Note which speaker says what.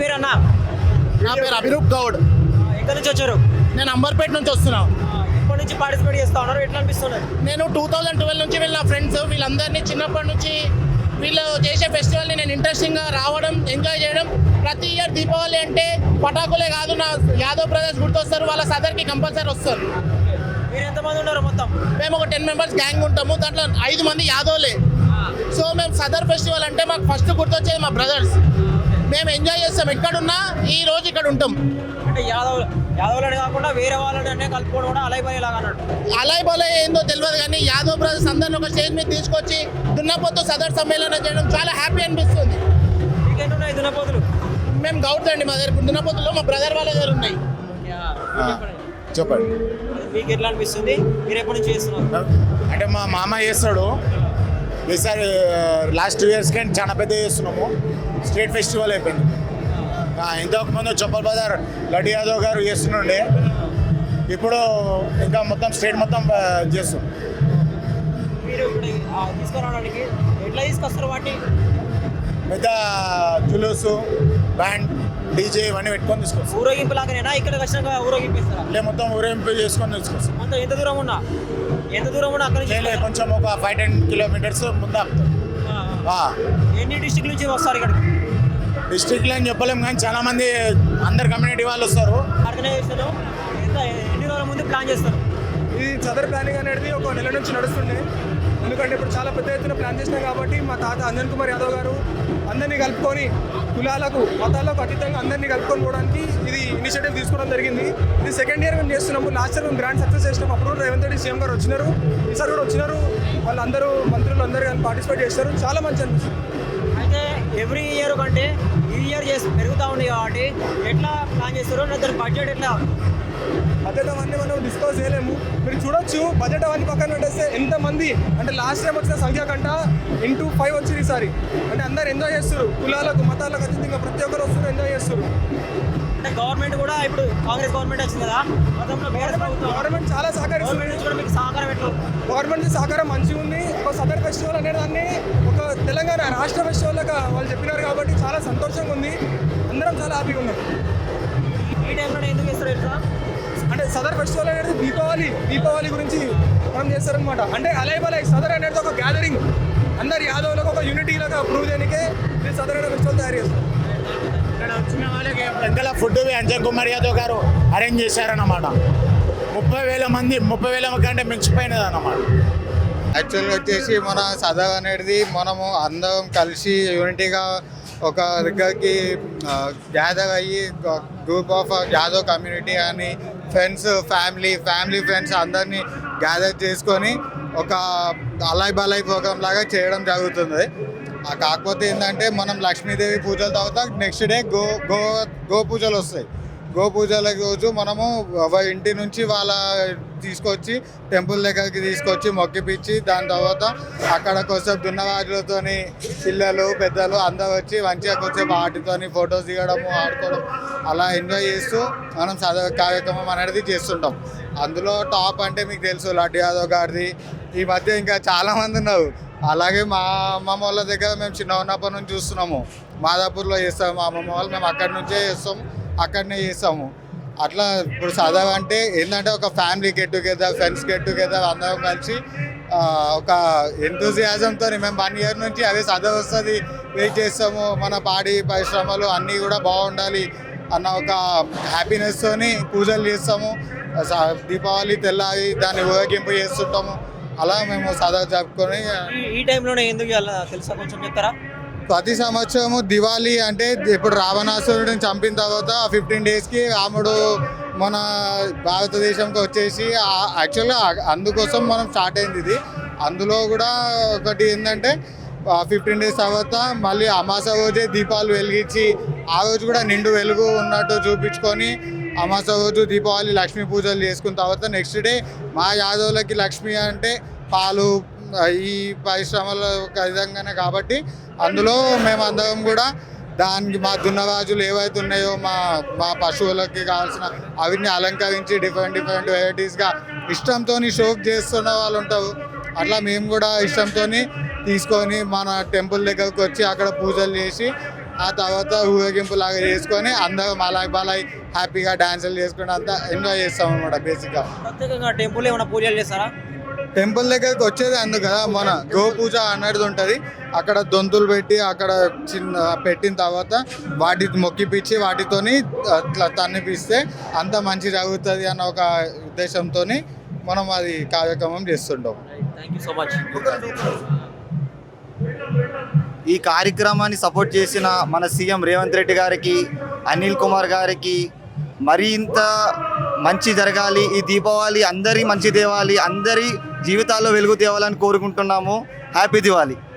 Speaker 1: పేరు అన్న?
Speaker 2: నా పేరు అభిరూప్ గౌడ్.
Speaker 1: ఎక్కడి నుంచి వచ్చారు?
Speaker 2: నేను అంబర్పేట నుంచి వస్తున్నా.
Speaker 1: ఎప్పటి నుంచి పార్టిసిపేట్ చేస్తా ఉన్నారు? ఎట్లా అనిపిస్తున్నారు
Speaker 2: నేను టూ థౌజండ్ ట్వెల్వ్ నుంచి వీళ్ళ ఫ్రెండ్స్ వీళ్ళందరినీ చిన్నప్పటి నుంచి వీళ్ళు చేసే ఫెస్టివల్ని నేను ఇంట్రెస్టింగ్గా రావడం ఎంజాయ్ చేయడం. ప్రతి ఇయర్ దీపావళి అంటే పటాకులే కాదు నా యాదవ్ బ్రదర్స్ గుర్తొస్తారు వాళ్ళ సదర్కి కంపల్సరీ వస్తారు.
Speaker 1: మీరు ఎంతమంది ఉన్నారు మొత్తం?
Speaker 2: మేము ఒక టెన్ మెంబర్స్ గ్యాంగ్ ఉంటాము దాంట్లో ఐదు మంది యాదవ్లే. సో మేము సదర్ ఫెస్టివల్ అంటే మాకు ఫస్ట్ గుర్తొచ్చేది మా బ్రదర్స్ మేము ఎంజాయ్ చేస్తాం. ఎక్కడున్నా ఈ రోజు ఇక్కడ ఉంటాం.
Speaker 1: అంటే యాదవ్ యాదవ్లని కాకుండా వేరే వాళ్ళని కలుపుకోవడం కూడా అలైపోయే లాగా అన్నట్టు
Speaker 2: అలాయ్ బలాయ్ ఏందో తెలియదు కానీ యాదవ్ బ్రదర్స్ అందరిని ఒక స్టేజ్ మీద తీసుకొచ్చి దున్నపోతు సదర్ సమ్మేళనం చేయడం చాలా హ్యాపీ అనిపిస్తుంది.
Speaker 1: ఉన్నాయి దున్నపోతులు?
Speaker 2: మేము గౌడ్స్ అండి మా దగ్గర దున్నపోతులో మా బ్రదర్ వాళ్ళ దగ్గర ఉన్నాయి.
Speaker 3: చెప్పండి.
Speaker 1: మీకు ఎట్లా అనిపిస్తుంది? మీరు ఎప్పటి నుంచి చేస్తున్నారు?
Speaker 3: అంటే మా మామ చేస్తాడు. ఈసారి లాస్ట్ టూ ఇయర్స్ కానీ చాలా పెద్ద చేస్తున్నాము. స్టేట్ ఫెస్టివల్ అయిపోయింది. ఆ, ఇంతకు ముందు చొప్పల్ బజార్ లడ్డు యాదవ్ గారు చేస్తుండే. ఇప్పుడు ఇంకా మొత్తం స్టేట్ మొత్తం చేస్తాం. పెద్ద జులూసు బ్యాండ్ డీజే ఇవన్నీ పెట్టుకొని తీసుకొస్తాం.
Speaker 1: ఊరేగింపు లాగానేనా ఇక్కడ వచ్చినాక ఊరేగింపు ఇస్తారా
Speaker 3: మొత్తం ఊరేంపు చేసుకొని తీసుకొస్తాం.
Speaker 1: అంత ఎంత దూరం ఉన్నా? ఎంత దూరం ఉన్నా అక్కడ
Speaker 3: కొంచెం ఒక ఫైవ్ టెన్ కిలోమీటర్స్ ముందు?
Speaker 1: ఆ, ఆ. ఎన్ని డిస్ట్రిక్ట్ నుంచి వస్తారు ఇక్కడికి?
Speaker 3: డిస్ట్రిక్ట్లో అని చెప్పలేము కానీ చాలా మంది అందరు కమ్యూనిటీ వాళ్ళు వస్తారు.
Speaker 1: ఆర్గనైజేషన్ ఎన్ని రోజుల ముందు ప్లాన్ చేస్తారు?
Speaker 4: ఇది సదర్ ప్లానింగ్ అనేది ఒక నెల నుంచి నడుస్తుండే. ఎందుకంటే ఇప్పుడు చాలా పెద్ద ఎత్తున ప్లాన్ చేసినాం కాబట్టి మా తాత అంజన్ కుమార్ యాదవ్ గారు అందరినీ కలుపుకొని కులాలకు మతాలకు అతీతంగా అందరినీ కలుపుకొని పోవడానికి ఇనిషియేటివ్ తీసుకోవడం జరిగింది. ఇది సెకండ్ ఇయర్ మేము చేస్తున్నాము. లాస్ట్ ఇయర్ మేము గ్రాండ్ సక్సెస్ చేసినాం అప్పుడు రేవంత్ రెడ్డి సీఎం గారు వచ్చినారు. ఈసారి కూడా వచ్చినారు. వాళ్ళందరూ మంత్రులు అందరూ పార్టిసిపేట్ చేస్తారు. చాలా మంచి అనిపిస్తుంది.
Speaker 1: అయితే ఎవ్రీ ఇయర్ కంటే ఈ ఇయర్ చేసి పెరుగుతూ ఉంది కాబట్టి ఎట్లా ప్లాన్ చేస్తారు లేదా బడ్జెట్ ఎట్లా?
Speaker 4: బడ్జెట్ అవన్నీ మనం డిస్కస్ చేయలేము. మీరు చూడొచ్చు. బడ్జెట్ అవన్నీ పక్కన పెట్టేస్తే ఎంతమంది అంటే లాస్ట్ టైం వచ్చిన సంఖ్య కంట ఇంటూ ఫైవ్ వచ్చింది ఈసారి. అంటే అందరు ఎంజాయ్ చేస్తారు కులాలకు మతాలకు అతీతంగా ప్రతి ఒక్కరు వస్తారు ఎంజాయ్ చేస్తారు
Speaker 1: అంటే గవర్నమెంట్ కూడా ఇప్పుడు కాంగ్రెస్ గవర్నమెంట్ వచ్చింది కదా గతంలో
Speaker 4: గవర్నమెంట్ చాలా
Speaker 1: మీకు సహకారం ఎట్లా
Speaker 4: గవర్నమెంట్ సహకారం మంచిగా ఉంది. ఒక సదర్ ఫెస్టివల్ అనే దాన్ని ఒక తెలంగాణ రాష్ట్ర ఫెస్టివల్ లాగా వాళ్ళు చెప్పినారు కాబట్టి చాలా సంతోషంగా ఉంది. అందరం చాలా హ్యాపీగా ఉన్నాం.
Speaker 1: ఈ టైంలో ఎందుకు ఇస్తారు తెలుసా
Speaker 4: అంటే సదర్ ఫెస్టివల్ అనేది దీపావళి దీపావళి గురించి మనం చేస్తారనమాట అంటే అలై బలై సదర్ అనేది ఒక గ్యాదరింగ్ అందరు యాదవులకు ఒక యూనిటీ లాగా ప్రూవ్ చేయడానికే సదర్ అనే ఫెస్టివల్ తయారు చేస్తారు.
Speaker 3: ఇక్కడ వచ్చిన వాళ్ళకి పెద్దల ఫుడ్ అంజన్ కుమార్ యాదవ్ గారు అరేంజ్ చేశారన్నమాట. ముప్పై వేల మంది ముప్పై వేల కంటే మించిపోయినది అన్నమాట
Speaker 5: యాక్చువల్గా వచ్చేసి మన సదా అనేది మనము అందరం కలిసి యూనిటీగా ఒక దగ్గరికి గ్యాదర్ అయ్యి గ్రూప్ ఆఫ్ యాదవ్ కమ్యూనిటీ అని ఫ్రెండ్స్ ఫ్యామిలీ ఫ్యామిలీ ఫ్రెండ్స్ అందరినీ గ్యాదర్ చేసుకొని ఒక అలాయ్ బలాయ్ ప్రోగ్రామ్ లాగా చేయడం జరుగుతుంది. కాకపోతే ఏంటంటే మనం లక్ష్మీదేవి పూజల తర్వాత నెక్స్ట్ డే గో గో గో పూజలు వస్తాయి. గో పూజల రోజు మనము ఒక ఇంటి నుంచి వాళ్ళ తీసుకొచ్చి టెంపుల్ దగ్గరికి తీసుకొచ్చి మొక్కిపిచ్చి దాని తర్వాత అక్కడ కొంచెం దున్నవాజులతోని పిల్లలు పెద్దలు అందరు వచ్చి మంచిగా కొంచెం వాటితోని ఫొటోస్ దిగడము ఆడుకోవడం అలా ఎంజాయ్ చేస్తూ మనం చదవ కార్యక్రమం అనేది చేస్తుంటాం. అందులో టాప్ అంటే మీకు తెలుసు లడ్డు యాదవ్ గారిది. ఈ మధ్య ఇంకా చాలామంది ఉన్నారు. అలాగే మా అమ్మమ్మ వాళ్ళ దగ్గర మేము చిన్న ఉన్నప్పటి నుంచి చూస్తున్నాము. మాదాపూర్లో చేస్తాము మా అమ్మమ్మ వాళ్ళు మేము అక్కడి నుంచే చేస్తాము అక్కడనే చేస్తాము. అట్లా ఇప్పుడు సదా అంటే ఏంటంటే ఒక family get together friends get together అందరం కలిసి ఒక ఎంతూజియాజంతో మేము వన్ ఇయర్ నుంచి అదే సదా వస్తుంది వెయిట్ చేస్తాము మన పాడి పరిశ్రమలు అన్నీ కూడా బాగుండాలి అన్న ఒక హ్యాపీనెస్తోని పూజలు చేస్తాము. స- దీపావళి తెల్లారి దాన్ని ఊరేగింపు చేస్తుంటాము. అలా మేము సదా జరుపుకొని
Speaker 1: ఈ- టైంలోనే ఎందుకు తెలుసా? కొంచెం చెప్తారా?
Speaker 5: ప్రతి సంవత్సరము దివాళీ అంటే ఇప్పుడు రావణాసురుడిని చంపిన తర్వాత ఫిఫ్టీన్ డేస్కి రాముడు మన భారతదేశంకి వచ్చేసి యాక్చువల్గా అందుకోసం మనం స్టార్ట్ అయింది ఇది. అందులో కూడా ఒకటి ఏంటంటే ఫిఫ్టీన్ డేస్ తర్వాత మళ్ళీ అమాస రోజే దీపాలు వెలిగించి ఆ రోజు కూడా నిండు వెలుగు ఉన్నట్టు చూపించుకొని అమాస రోజు దీపావళి లక్ష్మీ పూజలు చేసుకున్న తర్వాత నెక్స్ట్ డే మా యాదవులకి లక్ష్మి అంటే పాలు ఈ పరిశ్రమల ఒక విధంగానే కాబట్టి అందులో మేము అందరం కూడా దానికి మా దున్నరాజులు ఏవైతే ఉన్నాయో మా మా పశువులకి కావాల్సిన అవిని అలంకరించి డిఫరెంట్ డిఫరెంట్ వెరైటీస్గా ఇష్టంతో షోక్ చేస్తున్న వాళ్ళు ఉంటారు. అట్లా మేము కూడా ఇష్టంతో తీసుకొని మన టెంపుల్ దగ్గరకు వచ్చి అక్కడ పూజలు చేసి ఆ తర్వాత ఊరేగింపు లాగా చేసుకొని అందరం అలాగే బాలాయ్ హ్యాపీగా డాన్సులు చేసుకుని అంతా ఎంజాయ్ చేస్తాం అనమాట బేసిక్గా
Speaker 1: ప్రత్యేకంగా టెంపుల్ ఏమైనా పూజలు చేస్తారా?
Speaker 5: టెంపుల్ దగ్గరికి వచ్చేది అందుకు కదా మన గో పూజ అనేది ఉంటుంది. అక్కడ దొంతులు పెట్టి అక్కడ చిన్న పెట్టిన తర్వాత వాటి మొక్కిపిచ్చి వాటితోని అట్లా తన్నిపిస్తే అంత మంచి జరుగుతుంది అన్న ఒక ఉద్దేశంతో మనం అది కార్యక్రమం చేస్తుంటాం.
Speaker 1: థ్యాంక్ యూ సో మచ్
Speaker 6: ఈ కార్యక్రమాన్ని సపోర్ట్ చేసిన మన సీఎం రేవంత్ రెడ్డి గారికి అనిల్ కుమార్ గారికి మరింత మంచి జరగాలి. ఈ దీపావళి అందరి మంచి తేవాలి అందరి జీవితాల్లో వెలుగు తేవాలని కోరుకుంటున్నాము. హ్యాపీ దివాలి